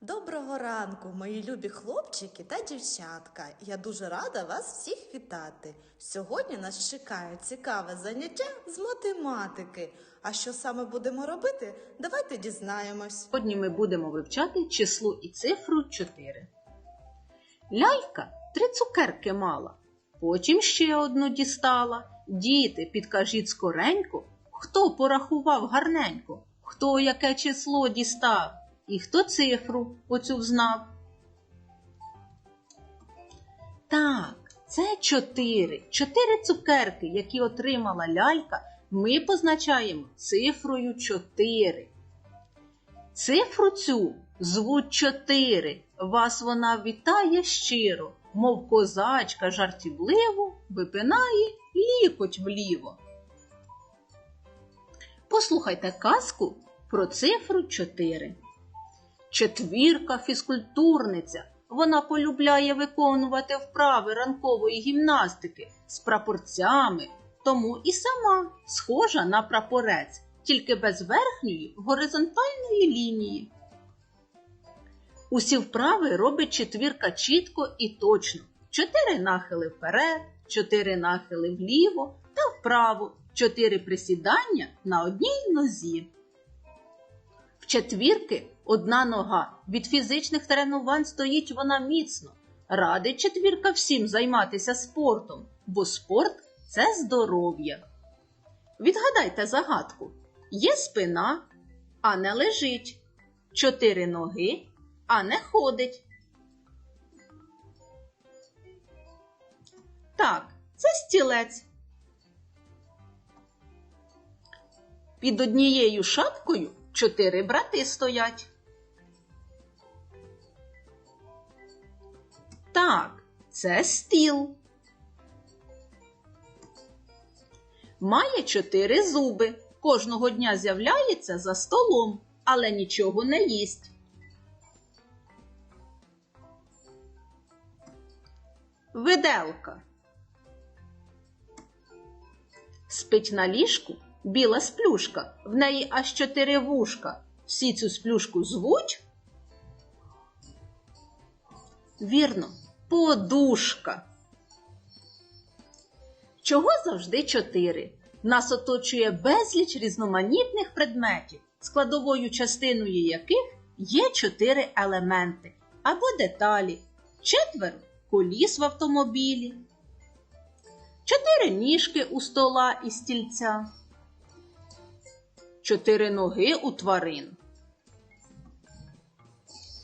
Доброго ранку, мої любі хлопчики та дівчатка. Я дуже рада вас всіх вітати. Сьогодні нас чекає цікаве заняття з математики. А що саме будемо робити? Давайте дізнаємось. Сьогодні ми будемо вивчати число і цифру 4. Лялька три цукерки мала, потім ще одну дістала. Діти, підкажіть скоренько, хто порахував гарненько, хто яке число дістав і хто цифру оцю взнав. Так, це чотири. Чотири цукерки, які отримала лялька, ми позначаємо цифрою 4. Цифру цю звуть чотири. Вас вона вітає щиро, мов козачка жартівливо випинає лікоть вліво. Послухайте казку про цифру 4. Четвірка фізкультурниця. Вона полюбляє виконувати вправи ранкової гімнастики з прапорцями, тому і сама схожа на прапорець, тільки без верхньої горизонтальної лінії. Усі вправи робить четвірка чітко і точно. Чотири нахили вперед, чотири нахили вліво та вправо, чотири присідання на одній нозі. Четвірки одна нога. Від фізичних тренувань стоїть вона міцно. Радить четвірка всім займатися спортом, бо спорт це здоров'я. Відгадайте загадку: є спина, а не лежить, чотири ноги, а не ходить. Так, це стілець. Під однією шапкою чотири брати стоять. Так, це стіл. Має чотири зуби. Кожного дня з'являється за столом, але нічого не їсть. Виделка. Спить на ліжку біла сплюшка, в неї аж чотири вушка. Всі цю сплюшку звуть. Вірно, подушка. Чого завжди чотири? Нас оточує безліч різноманітних предметів, складовою частиною яких є чотири елементи або деталі, четверо коліс в автомобілі, чотири ніжки у стола і стільця, чотири ноги у тварин,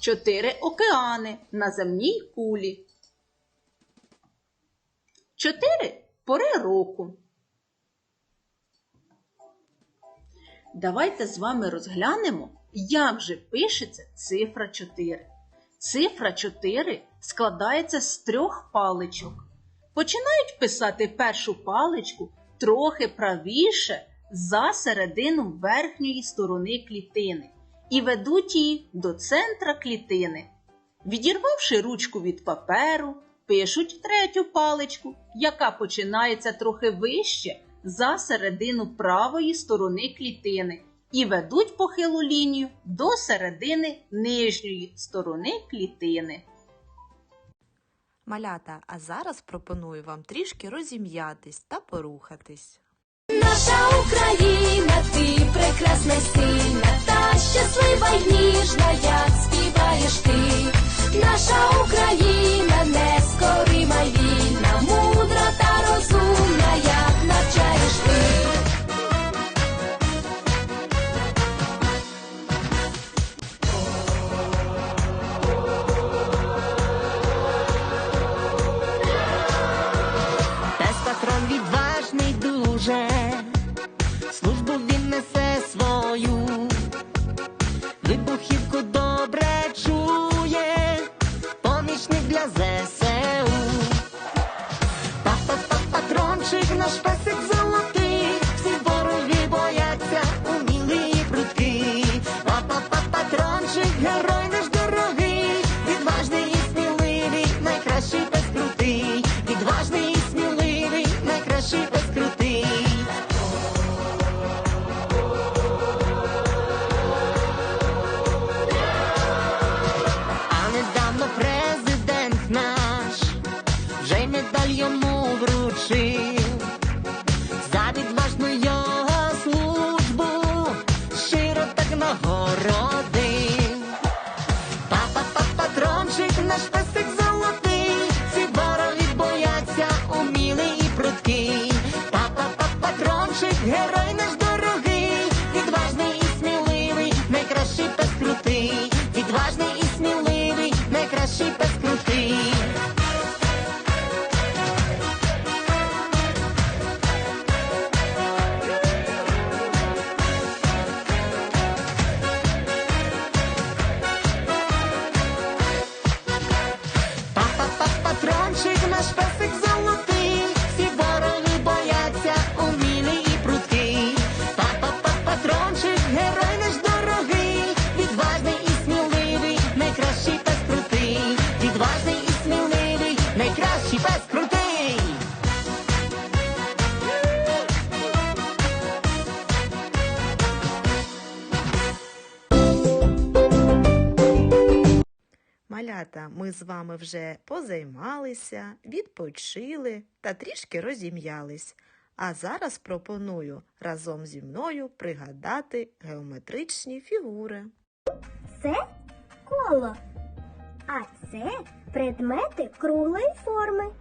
чотири океани на земній кулі, чотири пори року. Давайте з вами розглянемо, як же пишеться цифра 4. Цифра 4 складається з трьох паличок. Починають писати першу паличку трохи правіше за середину верхньої сторони клітини і ведуть її до центра клітини. Відірвавши ручку від паперу, пишуть третю паличку, яка починається трохи вище за середину правої сторони клітини і ведуть похилу лінію до середини нижньої сторони клітини. Малята, а зараз пропоную вам трішки розім'ятись та порухатись. Наша Україна, ти прекрасна, сильна та щаслива й ніжна, як співаєш ти. Наша Україна нескорима Малята, ми з вами вже позаймалися, відпочили та трішки розім'ялись. А зараз пропоную разом зі мною пригадати геометричні фігури. Це коло, а це предмети круглої форми.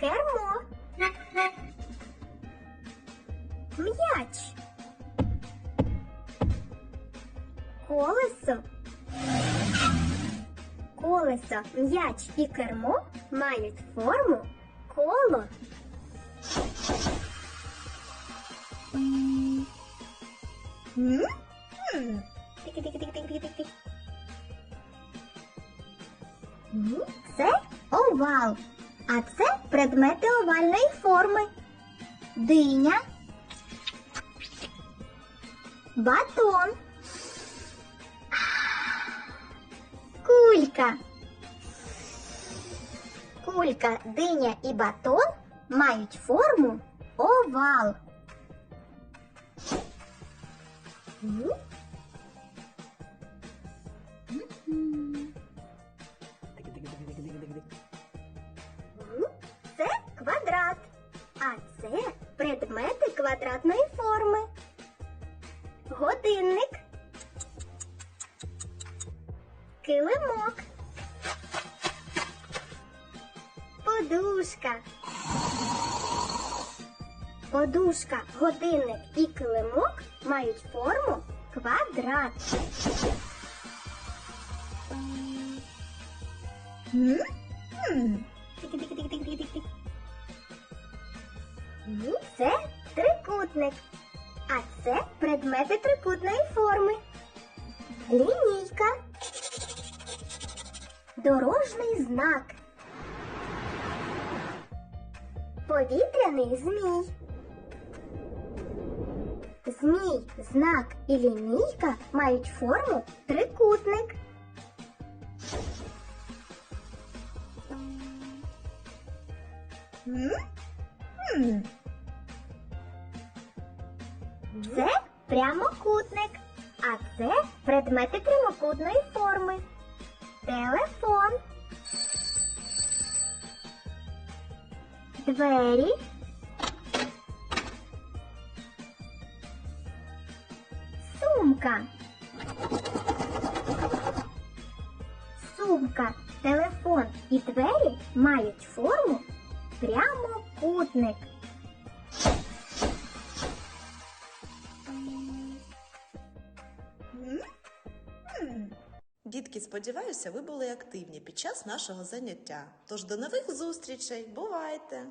Кермо. М'яч. Колесо. Колесо, м'яч і кермо мають форму коло. Це овал, а це предмети овальної форми. Диня, батон, кулька. Кулька, диня і батон мають форму овал. Це квадрат, а це предмети квадратної форми. Годинник, килимок, подушка. Подушка, годинник і килимок мають форму квадрат. Ну, Це трикутник. А це предмети трикутної форми. Лінійка. Дорожній знак. Повітряний змій. Змій, знак і лінійка мають форму трикутник. Це прямокутник, а це предмети прямокутної форми. Телефон. Двері. Сумка. Сумка, телефон і двері мають форму прямокутник. Дітки, сподіваюся, ви були активні під час нашого заняття. Тож до нових зустрічей. Бувайте!